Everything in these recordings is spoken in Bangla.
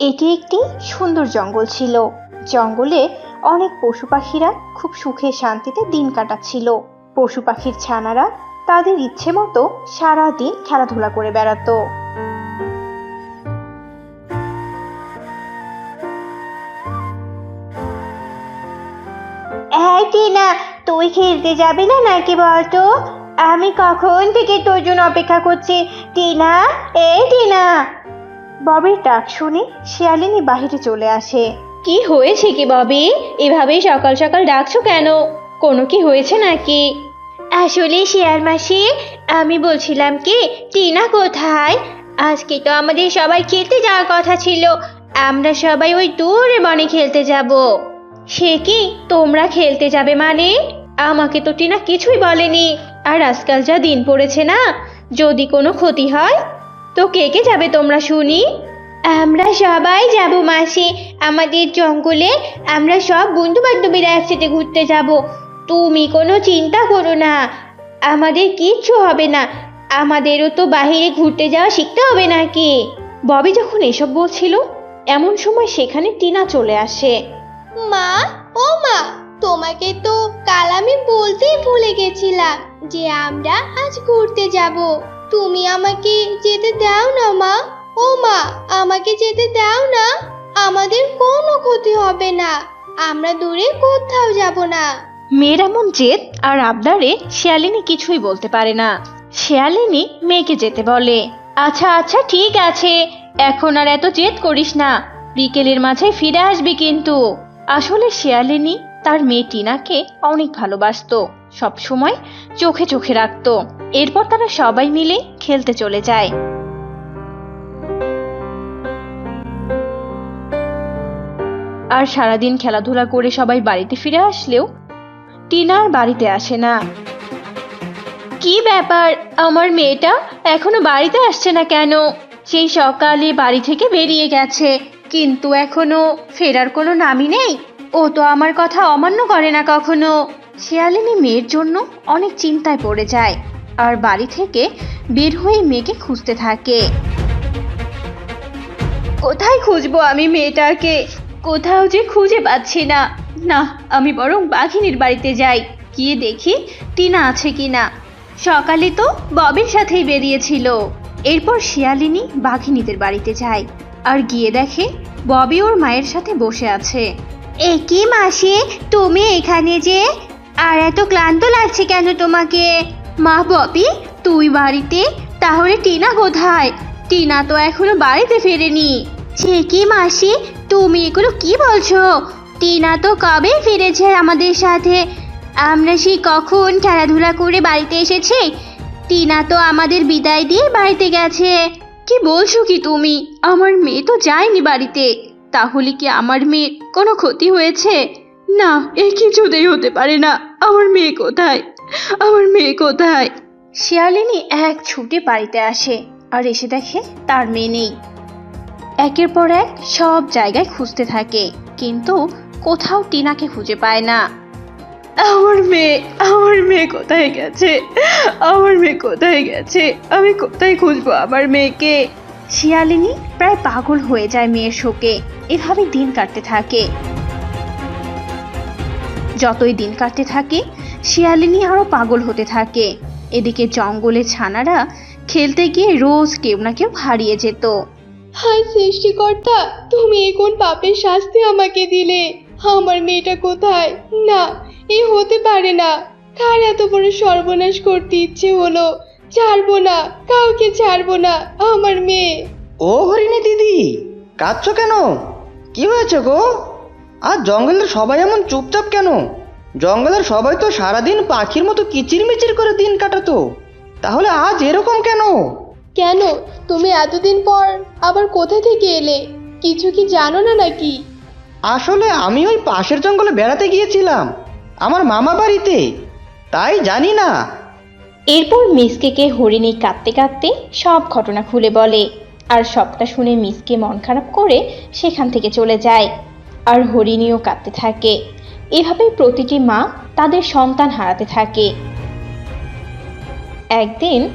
এটি একটি সুন্দর জঙ্গল ছিল। জঙ্গলে অনেক পশু পাখিরা খুব সুখে শান্তিতে দিন কাটাচ্ছিল। পশু পাখির ছানারা তাদের ইচ্ছে মতো সারাদিন খেলাধুলা করে বেড়াতো। টিনা, তুই খেলতে যাবি না নাকি বলতো? আমি কখন থেকে তোর জন্য অপেক্ষা করছি? টিনা, এই টিনা। ববির ডাক শুনে শিয়ালিনী বাহিরে চলে আসে। কি হয়েছে কি ববি? এভাবেই সকাল সকাল ডাকছো কেন? কোনো কি হয়েছে নাকি? আসলে শিয়াল মাসি আমি বলছিলাম কি টিনা কোথায়? আজকে তো আমাদের সবাই খেলতে যাওয়ার কথা ছিল। আমরা সবাই ওই দূরে বনে খেলতে যাব। সে কি? তোমরা খেলতে যাবে মানে? আমাকে তো টিনা কিছুই বলেনি। আর আজকাল যা দিন পড়েছে না যদি কোনো ক্ষতি হয় তো কে কে যাবে তোমরা শুনি? আমরা সবাই যাব মাসি। আমাদের জঙ্গলে আমরা সব বন্ধু বান্ধবীরা একসাথে ঘুরতে যাব। তুমি কোনো চিন্তা করো না। আমাদের কিচ্ছু হবে না। আমাদেরও তো বাইরে ঘুরতে যাওয়া শিখতে হবে নাকি? ববি যখন এসব বলছিল, এমন সময় সেখানে টিনা চলে আসে। মা, ও মা, তোমাকে তো কাল আমি বলতেই ভুলে গেছিলাম যে আমরা আজ ঘুরতে যাব। তুমি আমাকে যেতে দাও না, মা। ও মা, আমাকে যেতে দাও না। আমাদের কোনো ক্ষতি হবে না। আমরা দূরে কোথাও যাব না। মেয়ের এমন জেদ আর আবদারে শিয়ালিনী কিছুই বলতে পারে না। শিয়ালিনী মেয়েকে যেতে বলে আচ্ছা আচ্ছা ঠিক আছে। এখন আর এত জেদ করিস না। বিকেলের মাঝে ফিরে আসবি কিন্তু। আসলে শিয়ালিনী তার মেয়ে টিনাকে অনেক ভালোবাসতো। সব সময় চোখে চোখে রাখতো। এরপর তারা সবাই মিলে খেলতে চলে যায়। আর সারাদিন খেলাধুলা করে সবাই বাড়িতে ফিরে আসলেও টিনা আর বাড়িতে আসে না। কি ব্যাপার? আমার মেয়েটা এখনও বাড়িতে আসছে না কেন? সেই সকালে বাড়ি থেকে বেরিয়ে গেছে, কিন্তু এখনও ফেরার কোনো নামই নেই। ও তো আমার কথা অমান্য করে না কখনো। শিয়ালিনী মেয়ের জন্য অনেক চিন্তায় পড়ে যায়। আর বাড়ি থেকে বের হয়ে মেয়েকে খুঁজতে থাকে। কোথায় খুঁজবো আমি মেয়েটাকে? কোথাও যে খুঁজে পাচ্ছি না। না, আমি বরং বাঘিনীর বাড়িতে যাই, গিয়ে দেখি টিনা আছে কি না সকালে তো ববের সাথেই বেরিয়েছিল। এরপর শিয়ালিনী বাঘিনীদের বাড়িতে যায় আর গিয়ে দেখে ববি ওর মায়ের সাথে বসে আছে। এ কি মাসি, তুমি এখানে যে? আর এত ক্লান্ত লাগছে কেন তোমাকে? মা ববি তুই বাড়িতে? তাহলে টিনা কোথায়? টিনা তো এখনও বাড়িতে ফেরেনি। সে কি মাসি? তুমি এগুলো কি বলছো? টিনা তো কবে ফিরেছে আমাদের সাথে? আমরা সেই কখন খেলাধুলা করে বাড়িতে এসেছি? টিনা তো আমাদের বিদায় দিয়ে বাড়িতে গেছে। কি বলছো কি তুমি? আমার মেয়ে তো যায়নি বাড়িতে। তাহলে কি আমার মেয়ের কোনো ক্ষতি হয়েছে? না, এ কিছুতেই হতে পারে না। আমার মেয়ে কোথায়? আমার মেয়ে কোথায়? শিয়ালিনী এক ছুটে বাড়িতে আসে আর এসে দেখে তার মেয়ে নেই। একের পর এক সব জায়গায় খুঁজতে থাকে কিন্তু কোথাও টিনাকে খুঁজে পায় না। আমার মেয়ে আমার মেয়ে কোথায় গেছে? আমার মেয়ে কোথায় গেছে? আমি কোথায় খুঁজবো আমার মেয়েকে? শিয়ালিনী প্রায় পাগল হয়ে যায় মেয়ের শোকে। এভাবে দিন কাটতে থাকে। যতই দিন কাটতে থাকে শিয়ালিনী আরও পাগল হতে থাকে। এদিকে জঙ্গলে ছানারা খেলতে গিয়ে রোজ কেউ না কেউ হারিয়ে যেত। হায় সৃষ্টিকর্তা তুমি এ কোন পাপের শাস্তি আমাকে দিলে? আমার মেয়েটা কোথায়? না এ হতে পারে না। কার এত বড় সর্বনাশ করতে ইচ্ছে হলো? ছাড়বো না কাউকে ছাড়বো না আমার মেয়ে। ও হরিণী দিদি কাঁদছো কেন? কি হয়েছে গো? আর জঙ্গলের সবাই এমন চুপচাপ কেন? জঙ্গলের সবাই তো সারাদিন পাখির মতো কিচিরমিচির করে দিন কাটাতো। তাহলে আজ এরকম কেন? কেন? তুমি এতদিন পর আবার কোথা থেকে এলে? কিছু কি জানো না নাকি? আসলে আমি ওই পাশের জঙ্গলে বেড়াতে গিয়েছিলাম আমার মামা বাড়িতে। তাই জানি না। এরপর মিসকেকে হরিণী কাঁদতে কাঁদতে সব ঘটনা খুলে বলে আর সবটা শুনে মিসকে মন খারাপ করে সেখান থেকে চলে যায় আর হরিণীও কাঁদতে থাকে। এভাবে প্রতিটি মা তাদের সন্তান হারাতে থাকে। একদিন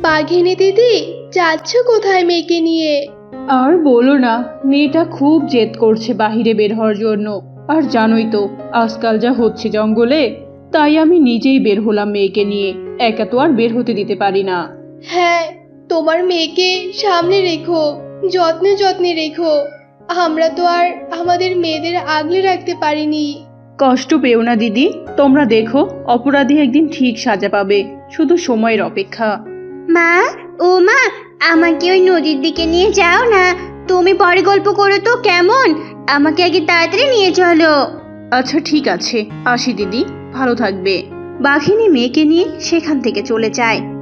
বাঘিনী দিদি যাচ্ছ কোথায় মেয়েকে নিয়ে? আর বলো না মেয়েটা খুব জেদ করছে বাহিরে বের হওয়ার জন্য। আর জানোই তো আজকাল যা হচ্ছে জঙ্গলে তাই আমি নিজেই বের হলাম মেয়েকে নিয়ে। একা তো আর বের হতে দিতে পারি না। হ্যাঁ তোমার মেয়েকে সামনে রেখো যত্নে যত্নে রেখো। আমরা তো আর আমাদের মেয়েদের আগলে রাখতে পারিনি। কষ্ট পেও না দিদি। তোমরা দেখো অপরাধী একদিন ঠিক সাজা পাবে। শুধু সময়ের অপেক্ষা। মা ও মা আমাকে ওই নদীর দিকে নিয়ে যাও না। তুমি পরে গল্প করো তো কেমন? আমাকে আগে তাড়াতাড়ি নিয়ে চলো। আচ্ছা ঠিক আছে। আসি দিদি। ভালো থাকবে। বাঘিনী মেয়েকে নিয়ে সেখান থেকে চলে যায়।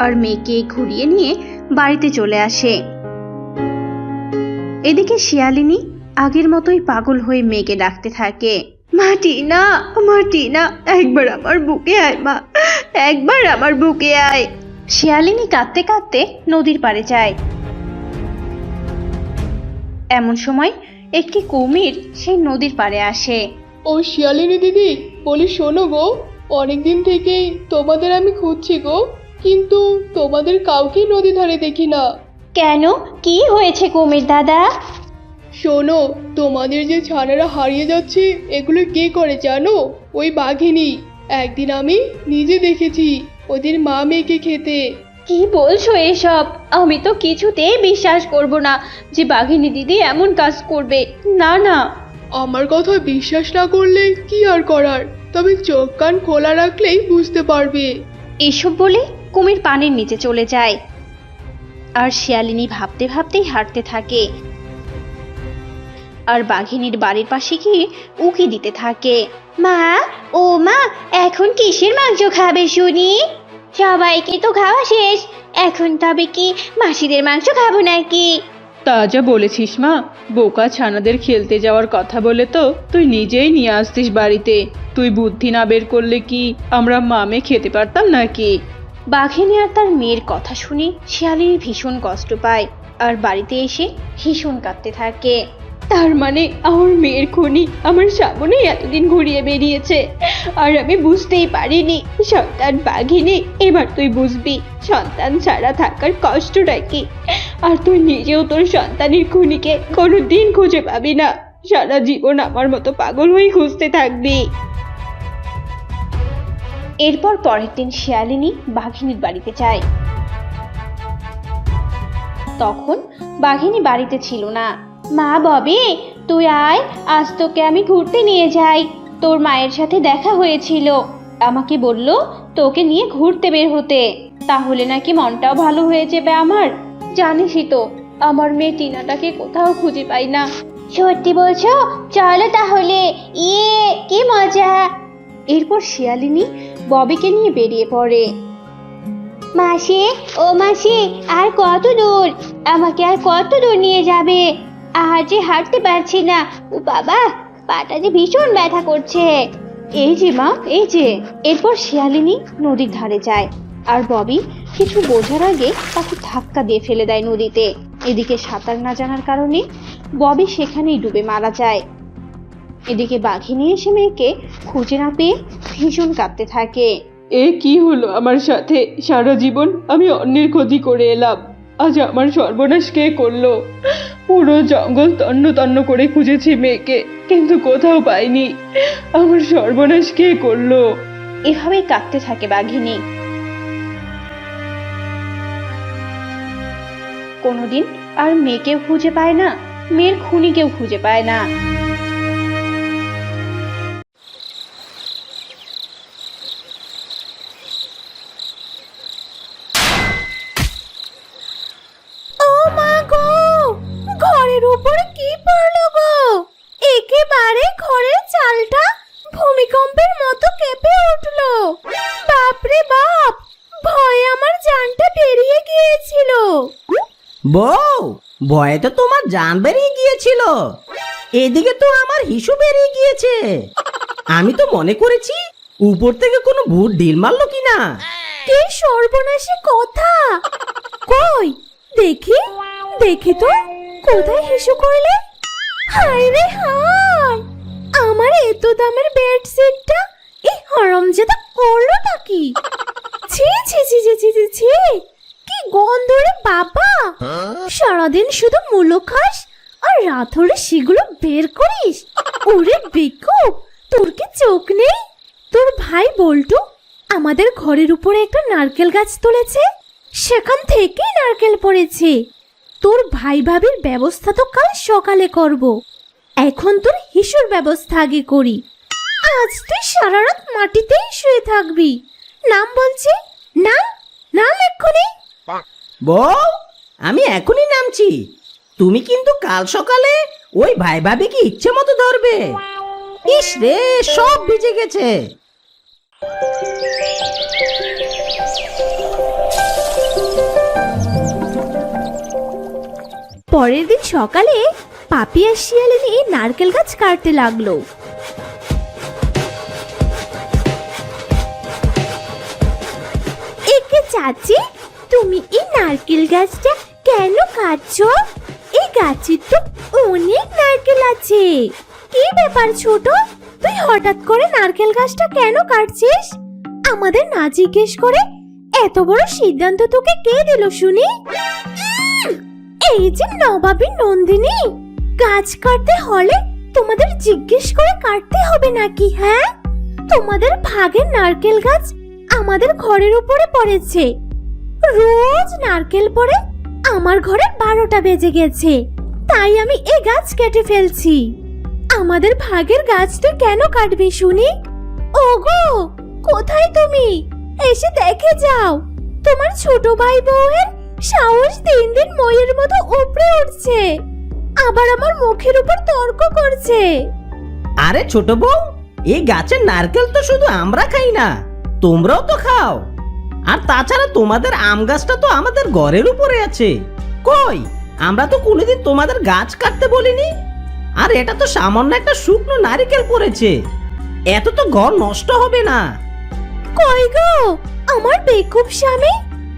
আর মেয়েকে ঘুরিয়ে নিয়ে বাড়িতে চলে আসে। এদিকে শিয়ালিনী আগের মতোই পাগল হয়ে মেয়েকে ডাকতে থাকে। মাটি না মাটি না একবার আমার বুকে আয়, মা, একবার আমার বুকে আয়। শিয়ালিনী কাঁদতে কাঁদতে নদীর পাড়ে যায়। এমন সময় একটি কুমির সেই নদীর পাড়ে আসে। ও শিয়ালিনী দিদি, বলি শোনো গো অনেকদিন থেকেই তোমাদের আমি খুঁজছি গো। কিন্তু তোমাদের কাউকে নদী ধারে দেখি না। কেন? কি হয়েছে কুমির দাদা? শোনো তোমাদের যে ছানারা হারিয়ে যাচ্ছে এগুলো কে করে জানো? ওই বাঘিনী। একদিন আমি নিজে দেখেছি ওদের মা মেয়েকে খেতে। কি বলছো এসব? আমি তো কিছুতেই বিশ্বাস করব না যে বাঘিনী দিদি এমন কাজ করবে। না না। আমার কথা বিশ্বাস না করলে কি আর করার? তবে চোখ কান খোলা রাখলেই বুঝতে পারবে। এসব বলে কুমির পানির নিচে চলে যায়। আর শিয়ালিনী ভাবতে ভাবতেই হাঁটতে থাকে। আর বাঘিনীর বাড়ির পাশে গিয়ে উকি দিতে থাকে। মা ও মা এখন কিসের মাংস খাবে শুনি? সবাইকে তো খাওয়া শেষ। এখন তবে কি মাসিদের মাংস খাব নাকি? তা যা বলেছিস মা। বোকা ছানাদের খেলতে যাওয়ার কথা বলে তো তুই নিজেই নিয়ে আসতিস বাড়িতে। তুই বুদ্ধি না বের করলে কি আমরা মামে খেতে পারতাম নাকি? বাঘিনী আর তার মেয়ের কথা শুনে শিয়ালিনী ভীষণ কষ্ট পায় আর বাড়িতে এসে ভীষণ কাঁদতে থাকে। তার মানে আমার মেয়ের খুনি আমার সামনেই এতদিন ঘুরিয়ে বেরিয়েছে আর আমি বুঝতেই পারিনি, সন্তান বাঘিনী, এবার তুই বুঝবি, সন্তান ছাড়া থাকার কষ্টটা কি? আর তুই নিজেও তোর সন্তানের খুনিকে কোনো দিন খুঁজে পাবি না। সারা জীবন আমার মতো পাগল হয়ে খুঁজতে থাকবি। এরপর পরের দিন শিয়ালিনী বাঘিনীর বাড়িতে যায়। তখন বাঘিনী বাড়িতে ছিল না। মা ববে তুই আয় আজ তোকে আমি ঘুরতে নিয়ে যাই। তোর মায়ের সাথে দেখা হয়েছিল। আমাকে বলল তোকে নিয়ে ঘুরতে বের হতে। তাহলে নাকি মনটাও ভালো হয়ে যাবে আমার। জানিসই তো আমার মেয়ে টিনাটাকে কোথাও খুঁজে পাই না। সত্যি বলছো? চলো তাহলে। ইয়ে কি মজা। এরপর শিয়ালিনী ববিকে নিয়ে বেরিয়ে পড়ে। মাসি, ও মাসি, আর কত দূর? আমাকে আর কত দূর নিয়ে যাবে? আর যে হাঁটতে পারছি না। ও বাবা, পাটা যে ভীষণ ব্যথা করছে। এই যে মা, এই যে। এরপর শিয়ালিনী নদীর ধারে যায়। আর ববি কিছু বোঝার আগে তাকে ধাক্কা দিয়ে ফেলে দেয় নদীতে। এদিকে সাঁতার না জানার কারণে ববি সেখানেই ডুবে মারা যায়। এদিকে বাঘিনী এসে মেয়েকে খুঁজে না পেয়ে ভীষণ কাঁদতে থাকে। এ কি হলো আমার সাথে? সারা জীবন আমি অন্যের ক্ষতি করে এলাম। আজ আমার সর্বনাশ কে করল? পুরো জঙ্গল তন্ন তন্ন করে খুঁজেছি মেয়েকে কিন্তু কোথাও পাইনি। আমার সর্বনাশ কে করল? এভাবেই কাঁদতে থাকে বাঘিনী। কোনোদিন আর মেয়েকেও খুঁজে পায় না মেয়ের খুনিকেও খুঁজে পায় না। ভয়ে তো তোমার জান বেরিয়ে গিয়েছিল। এদিকে তো আমার হিসু বেরিয়ে গিয়েছে। আমি তো মনে করেছি উপর থেকে কোনো ভূত ঢিল মারলো কিনা। কি সর্বনাশী কথা? কই? দেখি দেখি তো, কোথায় হিসু করলে? হায় রে হায়! আমার এত দামের বেডশিটটা, এই হরমজাদা করলোটা কি? ছি ছি ছি ছি ছি ছি। গন্ধ রে বাবা সারাদিন শুধু মূলো খাস আর রাত হলে সেগুলো বের করিস। ওরে বেকুব তোর কি চোখ নেই? তোর ভাই বল্টু আমাদের ঘরের উপরে একটা নারকেল গাছ তুলেছে। সেখান থেকেই নারকেল পড়েছে। তোর ভাই ভাবির ব্যবস্থা তো কাল সকালে করব। এখন তোর হিসুর ব্যবস্থা আগে করি। আজ তুই সারা রাত মাটিতেই শুয়ে থাকবি। নাম বলছি নাম নাম এক্ষুনি। বউ, আমি এখনই নামছি। তুমি কিন্তু কাল সকালে ওই ভাই ভাবিকে ইচ্ছে মতো ধরবে। ইস রে, সব ভিজে গেছে। পরের দিন সকালে পাপিয়া আর শিয়ালিনী নারকেল গাছ কাটতে লাগল। একে চাচি তুমি এই নারকেল গাছটা কেন কাটছো? এই গাছে তো অনেক নারকেল আছে। কি ব্যাপার ছোট? তুই হঠাৎ করে নারকেল গাছটা কেন কাটছিস? আমাদের না জিজ্ঞেস করে এত বড় সিদ্ধান্ত তোকে কে দিল শুনি? এই যে নবাবী নন্দিনী, গাছ কাটতে হলে তোমাদের জিজ্ঞেস করে কাটতে হবে নাকি হ্যাঁ? তোমাদের ভাগের নারকেল গাছ আমাদের ঘরের উপরে পড়েছে। রোজ নারকেল পড়ে আমার ঘরে বারোটা বেজে গেছে। তাই আমি এ গাছ কেটে ফেলছি। আমাদের ভাগের গাছ তুই কেন কাটবি শুনি? ওগো, কোথায় তুমি? এসে দেখে যাও। তোমার ছোট ভাই বউয়ের সাহস দিন দিন ময়ের মতো উপরে উঠছে। আবার আমার মুখের উপর তর্ক করছে। আরে ছোট বউ এই গাছের নারকেল তো শুধু আমরা খাই না, তোমরাও তো খাও। আর তাছাড়া তোমাদের আম গাছটা তো আমাদের ঘরের উপরে আছে। কই? আমরা তো কোনোদিন তোমাদের গাছ কাটতে বলিনি। আর এটা তো সামান্য একটা শুকনো নারিকেল পড়েছে। এত তো ঘর নষ্ট হবে না। কই গো? আমার বেকুব স্বামী,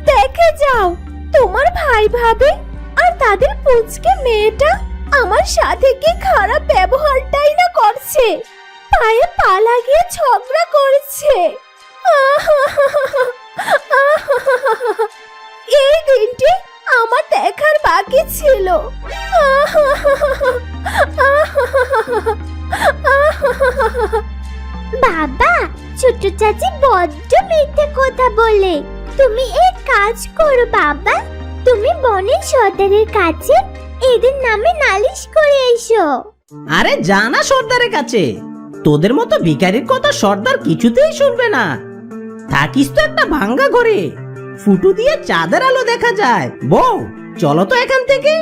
দেখে যাও। তোমার ভাই ভাবে আর তাদের পুচকে মেয়েটা আমার সাথে কি খারাপ ব্যবহারটাই না করছে। পায়ে পা লাগিয়ে ঝগড়া করছে। এই দিনটি আমার দেখার বাকি ছিল। বাবা ছোট চাচি বড্ড মিথ্যে কথা বলে। তুমি এক কাজ করো বাবা তুমি বনের সর্দারের কাছে এদের নামে নালিশ করে এসো। আরে জানা সর্দারের কাছে। তোদের মতো ভিখারির কথা সর্দার কিছুতেই শুনবে না। থাকিস তো একটা ভাঙ্গা ঘরে। ফুটু দিয়ে চাঁদের আলো দেখা যায়। বউ, চলো তো এখান থেকে।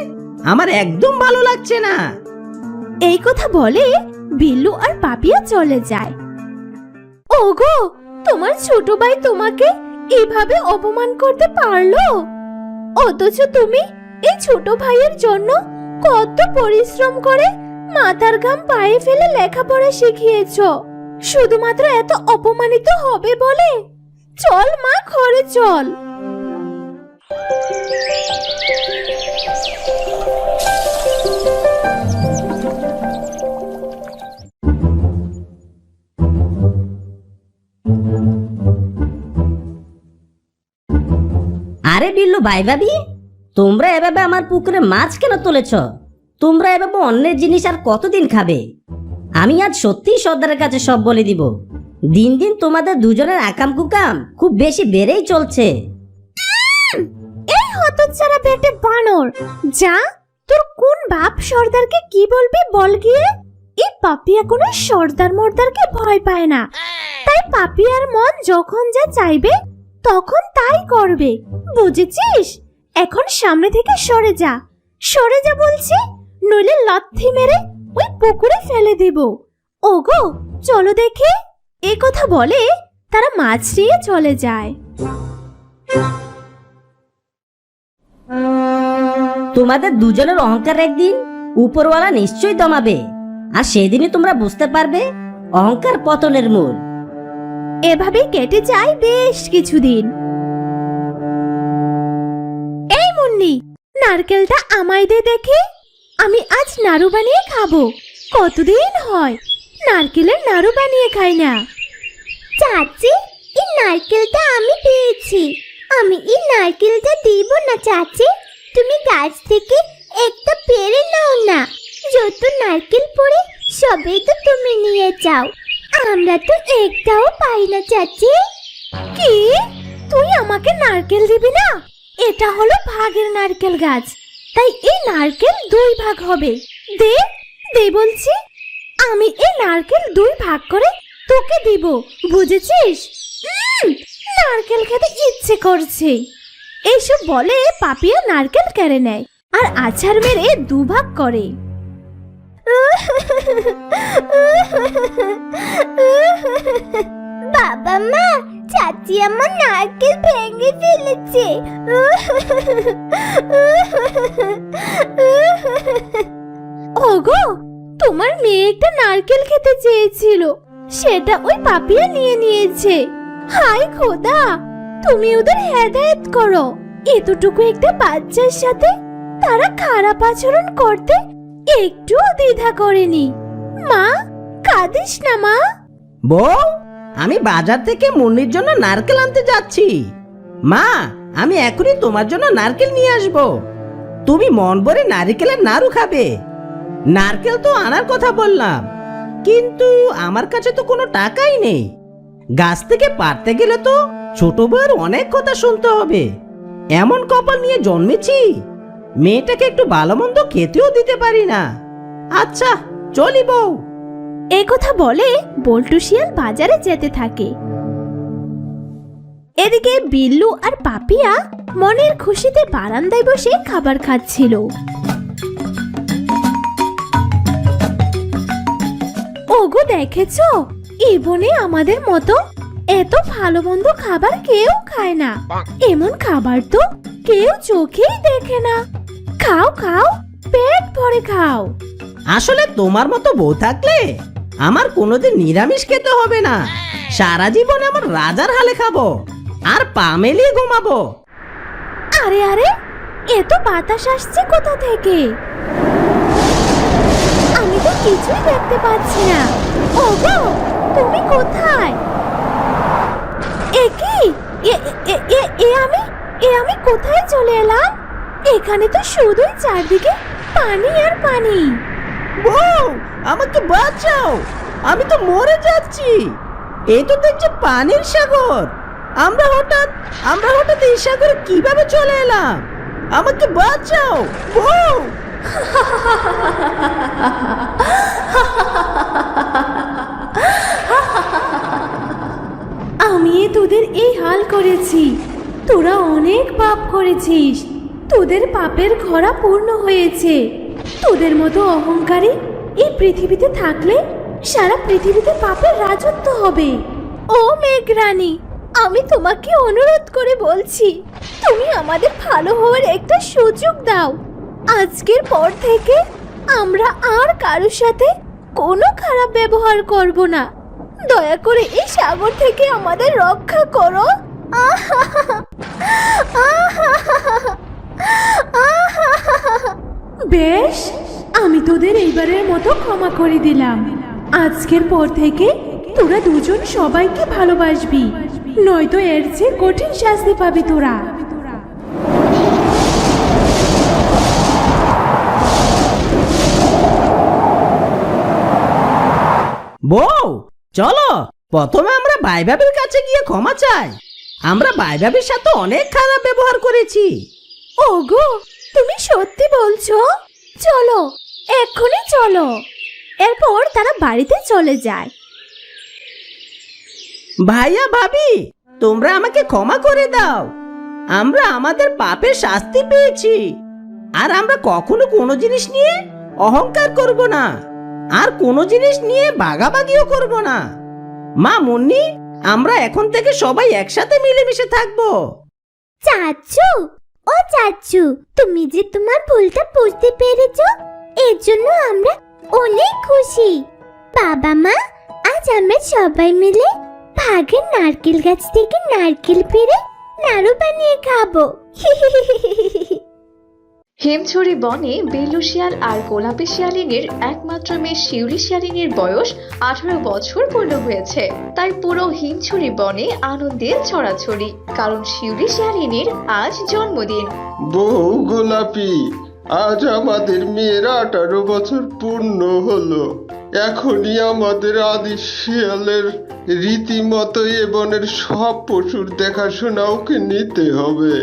আমার একদম ভালো লাগছে না। এই কথা বলে বিল্লু আর পাপিয়া চলে যায়। ওগো, তোমার ছোট ভাই তোমাকে এভাবে অপমান করতে পারল? অথচ তুমি এই ছোট ভাইয়ের জন্য কত পরিশ্রম করে মাথার ঘাম পায়ে ফেলে লেখাপড়া শিখিয়েছো। শুধুমাত্র এত অপমানিত হবে বলে? চল, মা, ঘরে চল। আরে বিল্লু ভাই ভাবি, তোমরা এভাবে আমার পুকুরে মাছ কেন তুলেছ? তোমরা এভাবে অন্যের জিনিস আর কতদিন খাবে? আমি আজ সত্যিই সর্দারের কাছে সব বলে দিব। দিন দিন তোমাদের দুজনের আকাম কুকাম খুব বেশি বেড়েই চলছে। এই হতচ্ছাড়া পেটে বানর, যা, তোর কোন বাপ সর্দারকে কি বলবি বল গিয়ে? এই পাপিয়া কোনো সর্দার মর্দারকে ভয় পায় না। তাই পাপিয়ার মন যখন যা চাইবে, তখন তাই করবে। বুঝেছিস? এখন সামনে থেকে সরে যা। সরে যা বলছি, নইলে লাথি মেরে ওই পুকুরে ফেলে দেব। ওগো, চলো দেখে। এ কথা বলে তারা মাছ নিয়ে চলে যায়। তোমাদের দুজনের অহংকার একদিন উপরওয়ালা নিশ্চয়ই দমাবে আর সেদিনই তোমরা বুঝতে পারবে অহংকার পতনের মূল। এভাবেই কেটে যায় বেশ কিছুদিন। এই মুন্নি নারকেলটা আমায় দে দেখে। আমি আজ নাড়ু বানিয়ে খাব। কতদিন হয়? নারকেলের নাড়ু বানিয়ে খাই না। চাচি এই নারকেলটা আমি পেয়েছি। আমি এই নারকেলটা দিব না চাচি। তুমি গাছ থেকে একটা পেরে নাও না। যত নারকেল পড়ে সবই তো তুমি নিয়ে যাও। আমরা তো একটাও পাই না চাচি। কি? তুই আমাকে নারকেল দিবি না? এটা হলো ভাগের নারকেল গাছ। তাই এই নারকেল দুই ভাগ হবে। দে দে বলছি। আমি এই নারকেল দুই ভাগ করে তোকে দিব বুঝেছিস? নারকেল খেতে ইচ্ছে করছে। এইসব বলে পাপিয়া নারকেল কেড়ে নেয় আর আছাড় মেরে দুভাগ করে। বাবা মা চাচি আমার নারকেল ভেঙে ফেলেছে। ওগো তোমার মেয়ে একটা নারকেল খেতে চেয়েছিল। সেটা ওই পাপিয়া নিয়ে নিয়েছে। হাই খোদা! তুমি ওদের হেদায়েত করো। এতটুকু একটা বাচ্চার সাথে তারা খারাপ আচরণ করতে একটুও দ্বিধা করেনি। মা, কাঁদিস না, মা। বউ, আমি বাজার থেকে মুন্নির জন্য নারকেল আনতে যাচ্ছি। মা, আমি এখনই তোমার জন্য নারকেল নিয়ে আসব। তুমি মন ভরে নারকেলের নাড়ু খাবে। নারকেল তো আনার কথা বললাম। কিন্তু আমার কাছে তো কোনো টাকাই নেই। গাছ থেকে পারতে গেলে তো ছোট বউয়ের অনেক কথা শুনতে হবে। এমন কপাল নিয়ে জন্মেছি, মেয়েটাকে একটু ভালো মন্দ খেতেও দিতে পারি না। আচ্ছা চলি বউ। কথা বলে বল্টু শিয়াল বাজারে যেতে থাকে। এদিকে বিল্লু আর পাপিয়া মনের খুশিতে বারান্দায় বসে খাবার খাচ্ছিল। ওগো দেখেছ? এই বনে আমাদের মতো এত ভালো মন্দ খাবার কেউ খায় না। এমন খাবার তো কেউ চোখেই দেখে না। খাও খাও পেট ভরে খাও। আসলে তোমার মতো বউ থাকলে আমার কোনোদিন নিরামিষ খেতে হবে না। সারা জীবন আমার রাজার হালে খাব আর পা মেলিয়ে ঘুমাবো। আরে আরে এত বাতাস আসছে কোথা থেকে? আমি তো কিছুই দেখতে পাচ্ছি না। ওগো তুমি কোথায়? এ কি? এ এ এ এ আমি এ আমি কোথায় চলে এলাম? এখানে তো শুধুই চারদিকে পানি আর পানি। বউ আমাকে বাঁচাও। আমি তো মরে যাচ্ছি। এই তো দেখছি পানির সাগর। আমরা হঠাৎ আমরা হঠাৎ এই সাগরে কীভাবে চলে এলাম? আমাকে বাঁচাও। বউ আমি তোদের এই হাল করেছি। তোরা অনেক পাপ করেছিস। তোদের পাপের খরা পূর্ণ হয়েছে। তোদের মতো অহংকারী এই পৃথিবীতে থাকলে সারা পৃথিবীতে পাপের রাজত্ব হবে। ও মেঘরানী, আমি তোমাকে অনুরোধ করে বলছি, তুমি আমাদের ভালো হওয়ার একটা সুযোগ দাও। আজকের পর থেকে আমরা আর কারোর সাথে কোনো খারাপ ব্যবহার করব না। দয়া করে এই সাগর থেকে আমাদের রক্ষা করো। বেশ, আমি তোদের এইবারের মতো ক্ষমা করে দিলাম। আজকের পর থেকে তোরা দুজন সবাইকে ভালোবাসবি। নয়তো এর চেয়ে কঠিন শাস্তি পাবি তোরা। বউ চলো প্রথমে আমরা ভাই ভাবির কাছে গিয়ে ক্ষমা চাই। আমরা ভাই ভাবির সাথে অনেক খারাপ ব্যবহার করেছি। ওগো তুমি সত্যি বলছো? চলো এক্ষুনি চলো। এরপর তারা বাড়িতে চলে যায়। ভাইয়া ভাবি তোমরা আমাকে ক্ষমা করে দাও। আমরা আমাদের পাপের শাস্তি পেয়েছি। আর আমরা কখনো কোনো জিনিস নিয়ে অহংকার করব না। আর কোনো জিনিস নিয়ে বাগাবাগিও করব না। মা মুন্নি, আমরা এখন থেকে সবাই একসাথে মিলেমিশে থাকব। চাচু, ও চাচু, তুমি যে তোমার ভুলটা বুঝতে পেরেছ, এর জন্য আমরা অনেক খুশি। বাবা মা, আজ আমরা সবাই মিলে ভাগের নারকেল গাছ থেকে নারকেল পেরে নাড়ু বানিয়ে খাব। হেমছড়ি বনে বেলু শিয়াল আর গোলাপি শিয়ালিনীর একমাত্র মেয়ে শিউলি শিয়ালিনীর বয়স আঠারো বছর পূর্ণ হয়েছে। তাই পুরো হিমছড়ি বনে আনন্দের ছড়াছড়ি কারণ শিউলি শিয়ালিনীর আজ জন্মদিন। বউ গোলাপি আজ আমাদের মেয়ের আঠারো বছর পূর্ণ হলো। এখনই আমাদের আদি শিয়ালের রীতিমতো এ বনের সব পশুর দেখাশোনা ওকে নিতে হবে।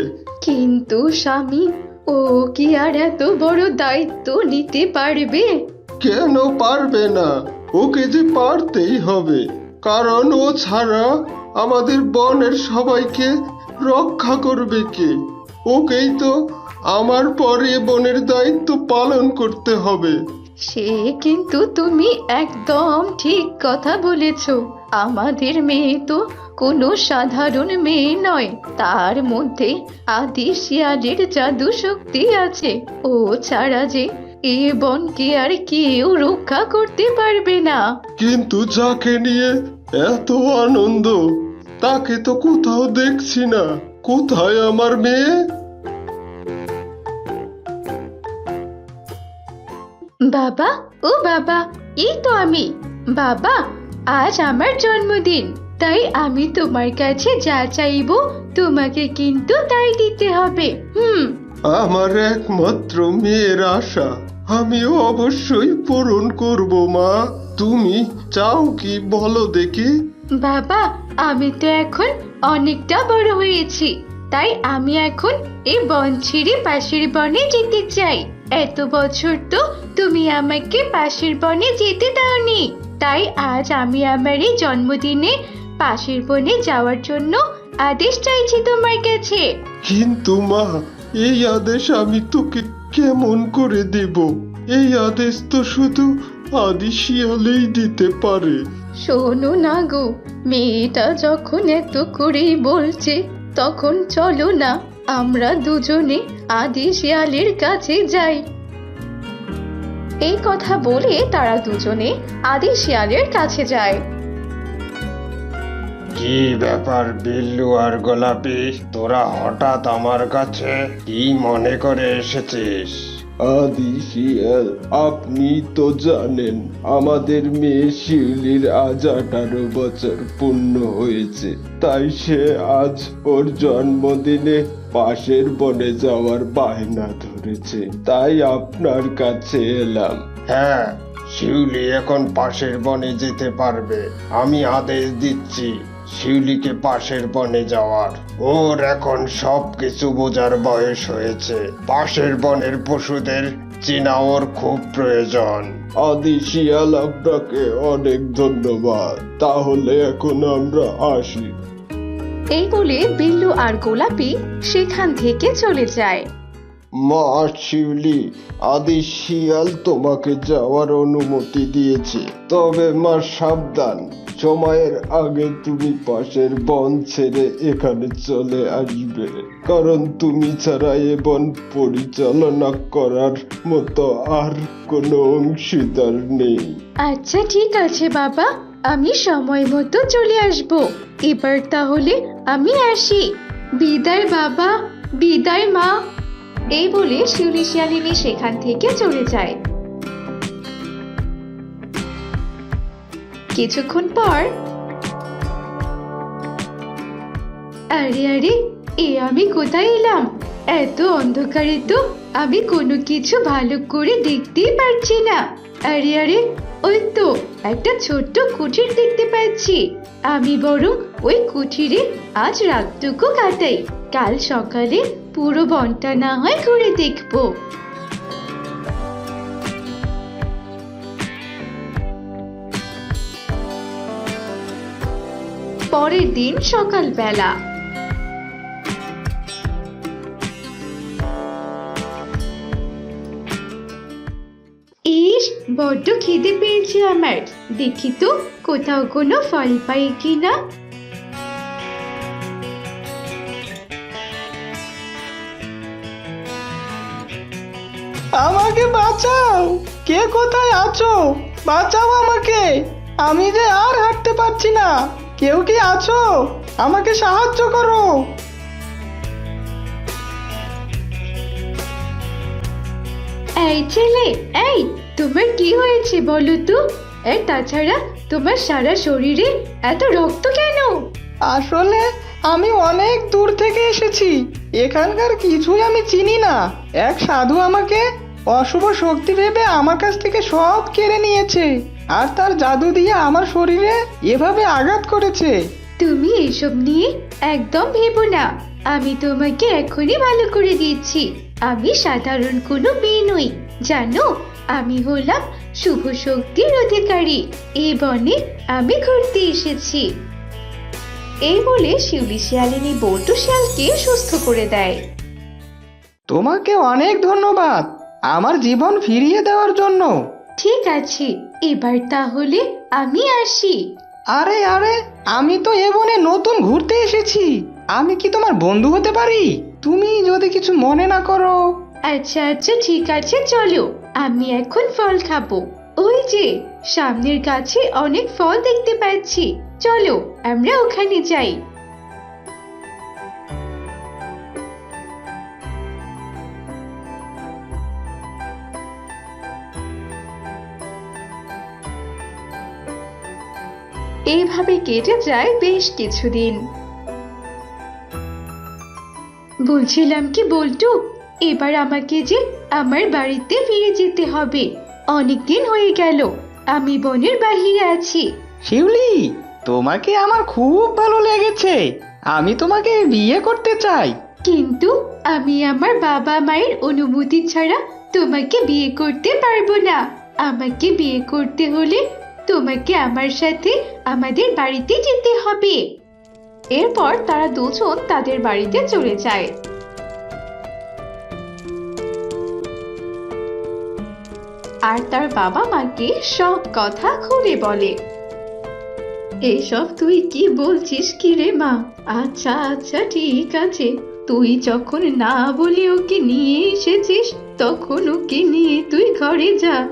কিন্তু স্বামী ও কি আর এত বড় দায়িত্ব নিতে পারবে? কেন পারবে না? ওকে যে পারতেই হবে। কারণ ও ছাড়া আমাদের বনের সবাইকে রক্ষা করবে কে? ওকেই তো আমার পরে বনের দায়িত্ব পালন করতে হবে। সে কিন্তু তুমি একদম ঠিক কথা বলেছ। আমাদের মেয়ে তো কোনো সাধারণ মেয়ে নয়। তার মধ্যে আদি শিয়ালের জাদু শক্তি আছে। ও ছাড়া যে এ বনকে আর কেউ রক্ষা করতে পারবে না। কিন্তু যাকে নিয়ে এত আনন্দ, তাকে তো কোথাও দেখছি না। কোথায় আমার মেয়ে? বাবা ও বাবা এই তো আমি। বাবা আজ আমার জন্মদিন তাই আমি তোমার কাছে যা চাইব তোমাকে কিন্তু তাই দিতে হবে। হুম। আমার একমাত্র মেয়ের আশা আমিও অবশ্যই পূরণ করব মা। তুমি চাও কি বলো দেখি? বাবা আমি তো এখন অনেকটা বড় হয়েছি তাই আমি এখন এই বন ছেড়ে পাশের বনে যেতে চাই। এত বছর তো তুমি আমাকে পাশের বনে যেতে দাওনি। তাই আজ আমি আমার এই জন্মদিনে পাশের বনে যাওয়ার জন্য আদেশ চাইছি তোমার কাছে। কিন্তু মা এই আদেশ আমি তোকে কেমন করে দেব? এই আদেশ তো শুধু আদি শিয়ালেই দিতে পারে। শোনো না গো মেয়েটা যখন এত করেই বলছে তখন চলো না। আমরা দুজনে আদি শিয়ালের কাছে যাই। এই কথা বলে তারা দুজনে আদি শিয়ালের কাছে যায়। কি ব্যাপার বিল্লু আর গোলাপি? তোরা হঠাৎ আমার কাছে কি মনে করে এসেছিস? আদি শিয়াল আপনি তো জানেন আমাদের মেয়ে শিউলির আজ আঠারো বছর পূর্ণ হয়েছে। তাই সে আজ ওর জন্মদিনে পাশের বনে যাওয়ার বায়না ধরেছে। তাই আপনার কাছে এলাম। হ্যাঁ শিউলি এখন পাশের বনে যেতে পারবে। আমি আদেশ দিচ্ছি শিউলিকে পাশের বনে যাওয়ার। ওর এখন সব কিছু বোঝার বয়স হয়েছে। পাশের বনের পশুদের চেনা ওর খুব প্রয়োজন। আদি শিয়াল, আপনাকে অনেক ধন্যবাদ। তাহলে এখন আমরা আসি। এই বলে বিল্লু আর গোলাপি সেখান থেকে চলে যায়। মা শিউলি, আদি শিয়াল তোমাকে যাওয়ার অনুমতি দিয়েছে। তবে মা, সাবধান। সময়ের আগে তুমি পাশের বন ছেড়ে এখানে চলে আসবে। কারণ তুমি ছাড়া এ বন পরিচালনা করার মতো আর কোনো অংশীদার নেই। আচ্ছা ঠিক আছে বাবা। আমি সময় মতো চলে আসব। এবার তাহলে আমি আসি। বিদায় বাবা, বিদায় মা। এই বলে শিউলি শিয়ালিনী সেখান থেকে চলে যায়। কিছুক্ষণ পর, আরে আরে, এ আমি কোথায় এলাম? এত অন্ধকারে তো আমি কোনো কিছু ভালো করে দেখতেই পারছি না। আরে আরে, ওই তো একটা ছোট্ট কুঠির দেখতে পাচ্ছি। আমি বরং ওই কুঠিরে আজ রাতটুকু কাটাই। কাল সকালে পুরো বনটা না হয় ঘুরে দেখব। পরের দিন সকালবেলা। ইস, বড্ড খিদে পেয়েছে আমার। দেখি তো কোথাও কোনো ফল পাই কিনা। আমাকে বাঁচাও। কে কোথায় আছো? বাঁচাও আমাকে। আমি যে আর হাঁটতে পারছি না। কেউ কি আছো? আমাকে সাহায্য করো। এই ছেলে, এই, তোমার কি হয়েছে বলো তো? এই তাছাড়া তোমার সারা শরীরে এত রক্ত কেন? আসলে আমি অনেক দূর থেকে এসেছি। এখানকার কিছুই আমি চিনি না। এক সাধু আমাকে অশুভ শক্তি ভেবে আমার কাছ থেকে সব কেড়ে নিয়েছে আর তার জাদু দিয়ে আমার শরীরে এভাবে আঘাত করেছে। তুমি এসব নিয়ে একদম ভেবো না। আমি তোমাকে এখনই ভালো করে দিচ্ছি আমি সাধারণ কোনো মেয়ে নই। জানো, আমি হলাম শুভ শক্তির অধিকারী। এই বনে আমি ঘুরতে এসেছি। এই বলে শিউলি শিয়ালিনী বল্টু শিয়ালকে সুস্থ করে দেয়। তোমাকে অনেক ধন্যবাদ। আমার জীবন ফিরিয়ে দেওয়ার জন্য। ঠিক আছে এবার তাহলে আমি আসি। আরে আরে আমি তো এ বনে নতুন ঘুরতে এসেছি। আমি কি তোমার বন্ধু হতে পারি? তুমি যদি কিছু মনে না করো। আচ্ছা আচ্ছা ঠিক আছে চলো। আমি এখন ফল খাব। ওই যে সামনের গাছে অনেক ফল দেখতে পাচ্ছি। চলো, আমরা ওখানে যাই। এইভাবে কেটে যায় বেশ কিছুদিন। বলছিলাম কি, বলটু, এবার আমাকে যে আমার বাড়িতে ফিরে যেতে হবে। অনেক দিন হয়ে গেল। আমি বনের বাহিরে আছি। শিউলি তোমাকে আমার খুব ভালো লেগেছে। আমি তোমাকে বিয়ে করতে চাই। কিন্তু আমি আমার বাবা মায়ের অনুমতি ছাড়া তোমাকে বিয়ে করতে পারব না। আমাকে বিয়ে করতে হলে তোমাকে আমার সাথে আমাদের বাড়িতে যেতে হবে। এরপর তারা দুজন তাদের বাড়িতে চলে যায়। আর তার বাবা মাকে সব কথা খুলে বলে। এসব তুই কি বলছিস কি রে মা? আচ্ছা আচ্ছা ঠিক আছে। তুই যখন না বলে ওকে নিয়ে এসেছিস, তখন ওকে নিয়ে তুই ঘরে যা।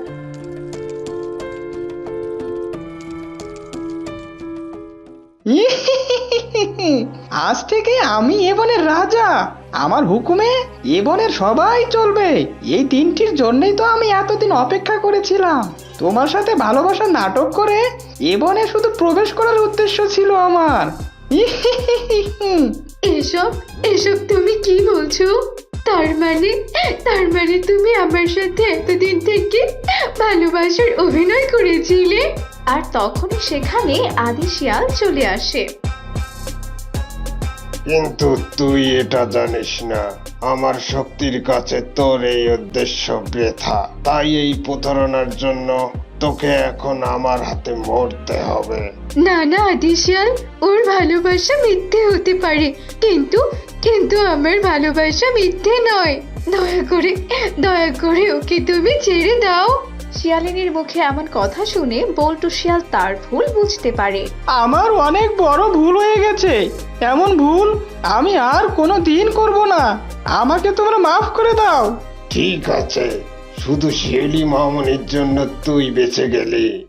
আজ থেকে আমি এ বনের রাজা। আমার হুকুমে এ বনের সবাই চলবে। এই দিনটির জন্যই তো আমি এতদিন অপেক্ষা করেছিলাম। তোমার সাথে ভালোবাসার নাটক করে এ বনে শুধু প্রবেশ করার উদ্দেশ্য ছিল আমার। এসব এসব তুমি কি বলছো? তার মানে তার মানে তুমি আমার সাথে এতদিন থেকে ভালোবাসার অভিনয় করেছিলে? আর তখন সেখানে আদি শিয়াল চলে আসে। কিন্তু তুই এটা জানিস না আমার শক্তির কাছে তোর এই উদ্দেশ্য বৃথা। তাই এই প্রতারণার জন্য তোকে এখন আমার হাতে মরতে হবে। না না আদিশিয়াল ওর ভালোবাসা মিথ্যে হতে পারে কিন্তু কিন্তু আমার ভালোবাসা মিথ্যে নয়। দয়া করে দয়া করে ওকে তুমি ছেড়ে দাও। শিয়ালিনীর মুখে এমন কথা শুনে বল্টু শিয়াল তার ভুল বুঝতে পারে। আমার অনেক বড় ভুল হয়ে গেছে। এমন ভুল আমি আর কোনো দিন করব না। আমাকে তোমরা মাফ করে দাও। ঠিক আছে। শুধু শিয়ালি মামনির জন্য তুই বেঁচে গেলি।